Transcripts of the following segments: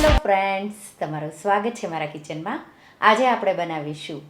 Hello friends તમારું સ્વાગત છે મારા કિચનમાં આજે આપણે બનાવીશું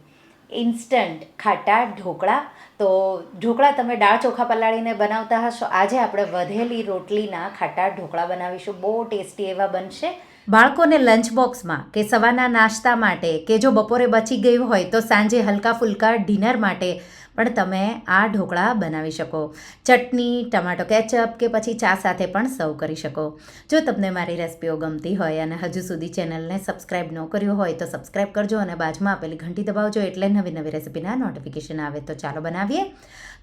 ઇન્સ્ટન્ટ ખાટા ઢોકળા. તો ઢોકળા તમે દાળ ચોખા પલાળીને બનાવતા હશો. આજે આપણે વધેલી રોટલીના ખાટા ઢોકળા બનાવીશું. બહુ ટેસ્ટી એવા બનશે. બાળકોને લંચ બોક્સમાં કે સવારના નાસ્તા માટે કે જો બપોરે બચી ગયું હોય તો સાંજે હલકા ફુલકા ડિનર માટે પણ તમે આ ઢોકળા બનાવી શકો. ચટણી, ટમાટો કેચઅપ કે પછી ચા સાથે પણ સર્વ કરી શકો. જો તમને મારી રેસિપીઓ ગમતી હોય અને હજુ સુધી ચેનલને સબસ્ક્રાઈબ ન કર્યું હોય તો સબસ્ક્રાઈબ કરજો અને બાજુમાં આપેલી ઘંટી દબાવજો એટલે નવી નવી રેસિપીના નોટિફિકેશન આવે. તો ચાલો બનાવીએ.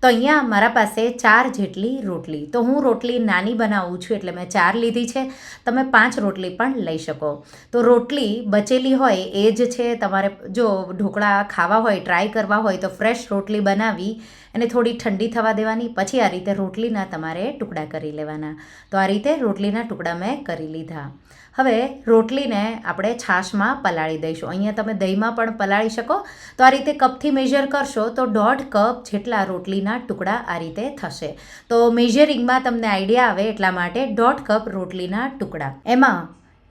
તો અહીંયા મારા પાસે ચાર જેટલી રોટલી. તો હું રોટલી નાની બનાવું છું એટલે મેં ચાર લીધી છે. તમે પાંચ રોટલી પણ લઈ શકો. તો રોટલી બચેલી હોય એ જ છે. તમારે જો ઢોકળા ખાવા હોય ટ્રાય કરવા હોય તો ફ્રેશ રોટલી બનાવી અને થોડી ઠંડી થવા દેવાની, પછી આ રીતે રોટલીના તમારે ટુકડા કરી લેવાના. તો આ રીતે રોટલીના ટુકડા મેં કરી લીધા. હવે રોટલીને આપણે છાશમાં પલાળી દઈશું. અહીંયા તમે દહીંમાં પણ પલાળી શકો. તો આ રીતે કપથી મેજર કરશો તો દોઢ કપ જેટલા રોટલીના ટુકડા આ રીતે થશે. તો મેજરિંગમાં તમને આઈડિયા આવે એટલા માટે દોઢ કપ રોટલીના ટુકડા. એમાં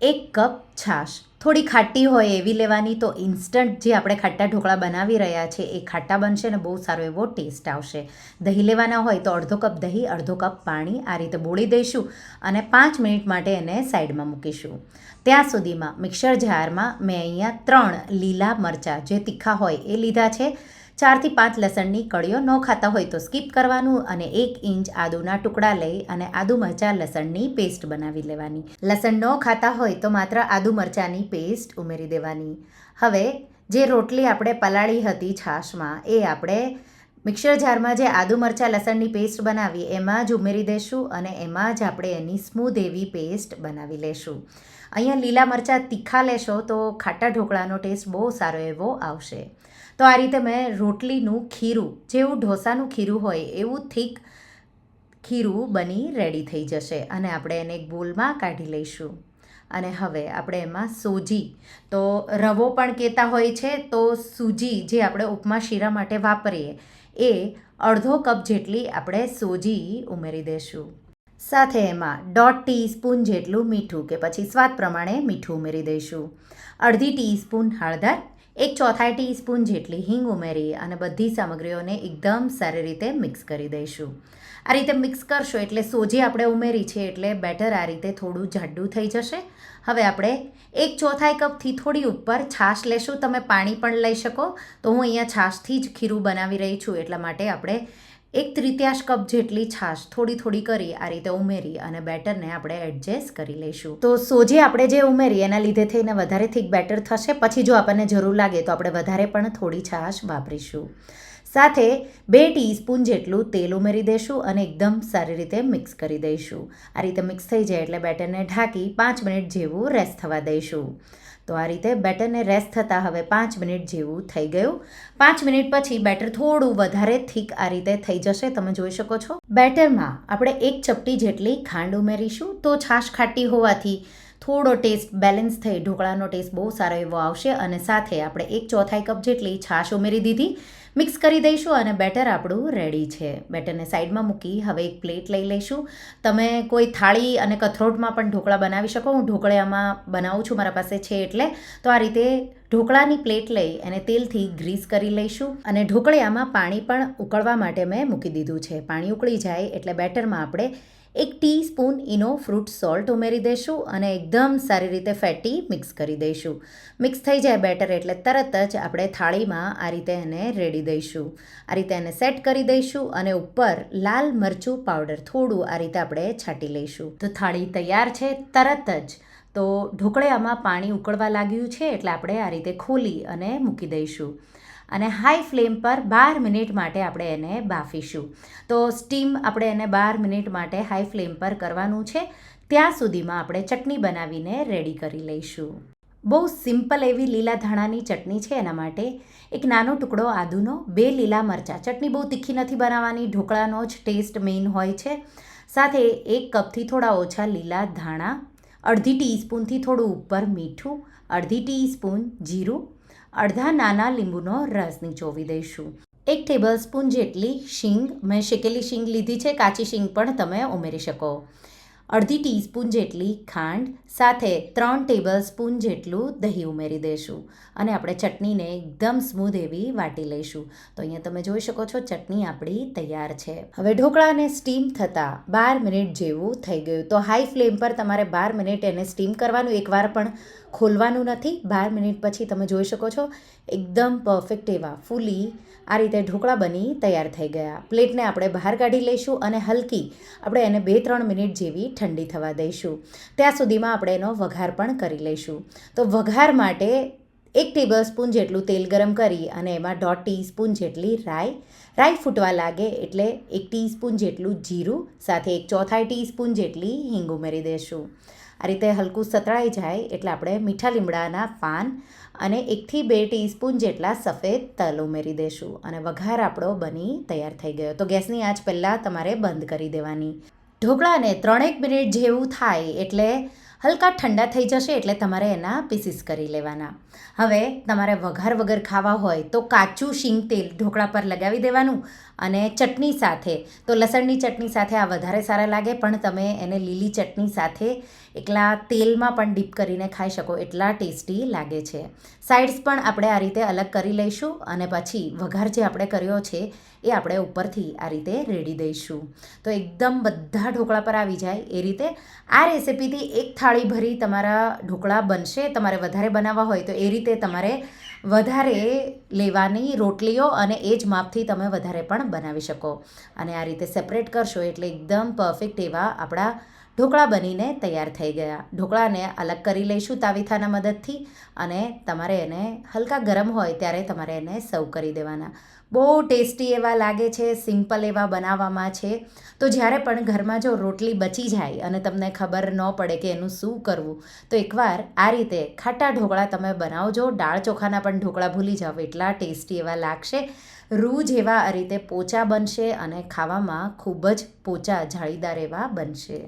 એક કપ છાશ. થોડી ખાટી હોય એવી લેવાની તો ઇન્સ્ટન્ટ જે આપણે ખાટા ઢોકળા બનાવી રહ્યા છે એ ખાટા બનશે ને બહુ સારો એવો ટેસ્ટ આવશે. દહીં લેવાના હોય તો અડધો કપ દહીં, અડધો કપ પાણી આ રીતે બોળી દઈશું અને પાંચ મિનિટ માટે એને સાઈડમાં મૂકીશું. ત્યાં સુધીમાં મિક્સર જારમાં મેં અહીંયા ત્રણ લીલા મરચાં જે તીખા હોય એ લીધા છે. ચારથી પાંચ લસણની કળીઓ ન ખાતા હોય તો સ્કીપ કરવાનું અને એક ઇંચ આદુના ટુકડા લઈ અને આદુ મરચાં લસણની પેસ્ટ બનાવી લેવાની. લસણ ન ખાતા હોય તો માત્ર આદુ મરચાંની પેસ્ટ ઉમેરી દેવાની. હવે, જે રોટલી આપણે પલાળી હતી છાશમાં, એ આપણે મિક્સર જારમાં જે આદુ મરચાં લસણની પેસ્ટ બનાવી, એમાં જ ઉમેરી દઈશું અને એમાં જ આપણે એની સ્મૂધ એવી પેસ્ટ બનાવી લેશું. અહીંયા લીલા મરચાં તીખા લેશો તો ખાટા ઢોકળાનો ટેસ્ટ બહુ સારો એવો આવશે. તો આ રીતે મેં રોટલીનું ખીરું, જેવું ઢોસાનું ખીરું હોય એવું થીક ખીરું બની રેડી થઈ જશે અને આપણે એને એક બોલમાં કાઢી લઈશું. અને હવે આપણે એમાં સોજી, તો રવો પણ કહેતા હોય છે, તો સૂજી જે આપણે ઉપમા શીરા માટે વાપરીએ, એ અડધો કપ જેટલી આપણે સોજી ઉમેરી દઈશું સાથે એમાં દોઢ ટીસ્પૂન જેટલું મીઠું કે પછી સ્વાદ પ્રમાણે મીઠું ઉમેરી દઈશું અડધી ટીસ્પૂન હળદર એક ચોથાઈ ટીસ્પૂન જેટલી હિંગ ઉમેરી અને બધી સામગ્રીઓને એકદમ સારી રીતે મિક્સ કરી દઈશું. આ રીતે મિક્સ કરશો એટલે સોજી આપણે ઉમેરી છે એટલે બેટર આ રીતે થોડું જાડું થઈ જશે. હવે આપણે એક ચોથાઈ કપથી થોડી ઉપર છાશ લેશું. તમે પાણી પણ લઈ શકો. તો હું અહીંયા છાશથી જ ખીરું બનાવી રહી છું. એટલા માટે આપણે એક ત્રિત્યાશ કપ જેટલી છાશ થોડી થોડી કરી આ રીતે ઉમેરી અને બેટરને આપણે એડજસ્ટ કરી લઈશું. તો સોજે આપણે જે ઉમેરી એના લીધે થઈને વધારે થીક બેટર થશે. પછી જો આપણને જરૂર લાગે તો આપણે વધારે પણ થોડી છાશ વાપરીશું. સાથે બે ટીસ્પૂન જેટલું તેલ ઉમેરી દઈશું અને એકદમ સારી રીતે મિક્સ કરી દઈશું. આ રીતે મિક્સ થઈ જાય એટલે બેટરને ઢાંકી પાંચ મિનિટ જેવું રેસ્ટ થવા દઈશું. તો આ રીતે બેટરને રેસ્ટ થતાં હવે પાંચ મિનિટ જેવું થઈ ગયું. પાંચ મિનિટ પછી બેટર થોડું વધારે થીક આ રીતે થઈ જશે, તમે જોઈ શકો છો. બેટરમાં આપણે એક ચપટી જેટલી ખાંડ ઉમેરીશું. તો છાશ ખાટી હોવાથી થોડો ટેસ્ટ બેલેન્સ થઈ. ઢોકળાનો ટેસ્ટ બહુ સારો એવો આવશે અને સાથે આપણે એક ચોથાઈ કપ જેટલી છાશ ઉમેરી દીધી. મિક્સ કરી દઈશું અને બેટર આપણું રેડી છે. બેટરને સાઈડમાં મૂકી હવે એક પ્લેટ લઈ લઈશું. તમે કોઈ થાળી અને કથરોટમાં પણ ઢોકળા બનાવી શકો. હું ઢોકળામાં બનાવું છું, મારા પાસે છે એટલે. તો આ રીતે ઢોકળાની પ્લેટ લઈ અને તેલથી ગ્રીસ કરી લઈશું અને ઢોકળિયામાં પાણી પણ ઉકળવા માટે મેં મૂકી દીધું છે. પાણી ઉકળી જાય એટલે બેટરમાં આપણે એક ટીસ્પૂન ઇનો ફ્રૂટ સોલ્ટ ઉમેરી દઈશું અને એકદમ સારી રીતે ફેટી મિક્સ કરી દઈશું. મિક્સ થઈ જાય બેટર એટલે તરત જ આપણે થાળીમાં આ રીતે એને રેડી દઈશું. આ રીતે એને સેટ કરી દઈશું અને ઉપર લાલ મરચું પાવડર થોડું આ રીતે આપણે છાંટી લઈશું. તો થાળી તૈયાર છે, તરત જ તો ઢોકળિયામાં પાણી ઉકળવા લાગ્યું છે એટલે આપણે આ રીતે ખોલી અને મૂકી દઈશું. અને હાઈ ફ્લેમ પર બાર મિનિટ માટે આપણે એને બાફીશું. તો સ્ટીમ આપણે એને બાર મિનિટ માટે હાઈ ફ્લેમ પર કરવાનું છે. ત્યાં સુધીમાં આપણે ચટણી બનાવીને રેડી કરી લઈશું. બહુ સિમ્પલ એવી લીલા ધાણાની ચટણી છે એના માટે. એક નાનો ટુકડો આદુનો, બે લીલા મરચાં. ચટણી બહુ તીખી નથી બનાવવાની, ઢોકળાનો જ ટેસ્ટ મેઇન હોય છે. સાથે એક કપથી થોડા ઓછા લીલા ધાણા અડધી ટીસ્પૂનથી થોડું ઉપર મીઠું, અડધી ટીસ્પૂન જીરું, અડધા નાના લીંબુનો રસ નીચોવી દઈશું. એક ટેબલ સ્પૂન જેટલી શીંગ, મેં શેકેલી શીંગ લીધી છે, કાચી શીંગ પણ તમે ઉમેરી શકો. અડધી ટીસ્પૂન જેટલી ખાંડ સાથે ત્રણ ટેબલ સ્પૂન જેટલું દહીં ઉમેરી દઈશું અને આપણે ચટણીને એકદમ સ્મૂધ એવી વાટી લઈશું. તો અહીંયા તમે જોઈ શકો છો ચટણી આપણી તૈયાર છે. હવે ઢોકળાને સ્ટીમ થતાં બાર મિનિટ જેવું થઈ ગયું. તો હાઈ ફ્લેમ પર તમારે બાર મિનિટ એને સ્ટીમ કરવાનું. એકવાર પણ ખોલવાનું નથી. બાર મિનિટ પછી તમે જોઈ શકો છો એકદમ પરફેક્ટ એવા ફૂલી આ રીતે ઢોકળા બની તૈયાર થઈ ગયા. પ્લેટને આપણે બહાર કાઢી લઈશું અને હલકી આપણે એને બે ત્રણ મિનિટ જેવી ઠંડી થવા દઈશું. ત્યાં સુધીમાં આપણે એનો વઘાર પણ કરી લઈશું. તો વઘાર માટે એક ટેબલ સ્પૂન જેટલું તેલ ગરમ કરી અને એમાં દોઢ ટીસ્પૂન જેટલી રાઈ રાઈ ફૂટવા લાગે એટલે એક ટીસ્પૂન જેટલું જીરું, સાથે એક ચોથાઈ ટીસ્પૂન જેટલી હિંગ ઉમેરી દઈશું આ રીતે હલકું સતળાઈ જાય એટલે આપણે મીઠા લીમડાના પાન અને એકથી બે ટીસ્પૂન જેટલા સફેદ તલ ઉમેરી દઈશું અને વઘાર આપણો બની તૈયાર થઈ ગયો. તો ગેસની આંચ પહેલાં તમારે બંધ કરી દેવાની. ઢોકળાને ત્રણેક મિનિટ જેવું થાય એટલે હલકા ઠંડા થઈ જશે એટલે તમારે એના પીસીસ કરી લેવાના. હવે તમારે વઘાર વગર ખાવા હોય તો કાચું શીંગ તેલ ઢોકળા પર લગાવી દેવાનું અને ચટણી સાથે. તો લસણની ચટણી સાથે આ વધારે સારા લાગે, પણ તમે એને લીલી ચટણી સાથે એકલા તેલમાં પણ ડીપ કરીને ખાઈ શકો, એટલા ટેસ્ટી લાગે છે. સાઇડ્સ પણ આપણે આ રીતે અલગ કરી લઈશું અને પછી વઘાર જે આપણે કર્યો છે એ આપણે ઉપરથી આ રીતે રેડી દઈશું. તો એકદમ બધા ઢોકળા પર આવી જાય એ રીતે. આ રેસિપીથી એક થાળી ભરી તમારા ઢોકળા બનશે, તમારે વધારે બનાવવા હોય તો એ રીતે તમારે વધારે લેવાની રોટલીઓ અને એ જ માપથી તમે વધારે પણ બનાવી શકો. અને આ રીતે સેપરેટ કરશો એટલે એકદમ પરફેક્ટ એવા આપણા ઢોકળા બનીને તૈયાર થઈ ગયા. ઢોકળાને અલગ કરી લઈશું તાવીથાના મદદથી અને તમારે એને હલકા ગરમ હોય ત્યારે તમારે એને સર્વ કરી દેવાના. બહુ ટેસ્ટી એવા લાગે છે, સિમ્પલ એવા બનાવવામાં છે. તો જ્યારે પણ ઘરમાં જો રોટલી બચી જાય અને તમને ખબર ન પડે કે એનું શું કરવું, તો એકવાર આ રીતે ખાટા ઢોકળા તમે બનાવજો. દાળ ચોખાના પણ ઢોકળા ભૂલી જાઓ, એટલા ટેસ્ટી એવા લાગશે. રૂ જેવા આ રીતે પોચા બનશે અને ખાવામાં ખૂબ જ પોચા, જાળીદાર એવા બનશે.